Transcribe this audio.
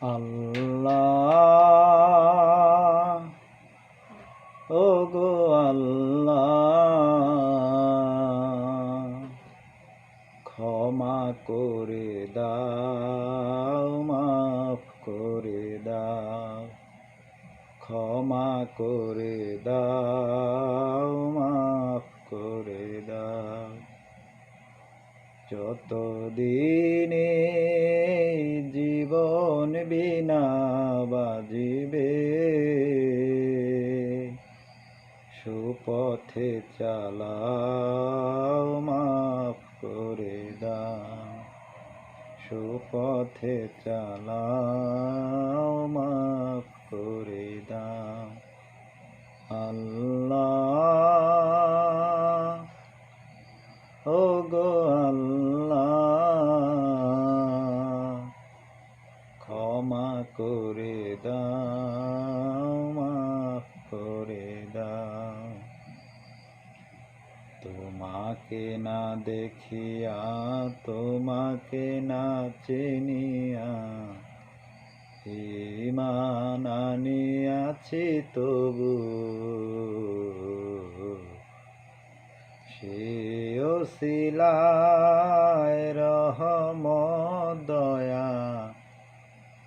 আল্লাহ। ও গো আল্লাহ। ক্ষমা করে দাও, মাফ করে দাও। ক্ষমা করে দাও, মাফ করে দাও। যতদিনে বাজিবে। সুপথে চালাও মাফ করে দাও। সুপথে চালাও মাফ করে দাও। আল্লাহ করে দাও, মাফ করে দাও। তোমাকে না দেখিয়া, তোমাকে না চিনিয়া ইমান আনিয়াছি তবু। সেও শিলায়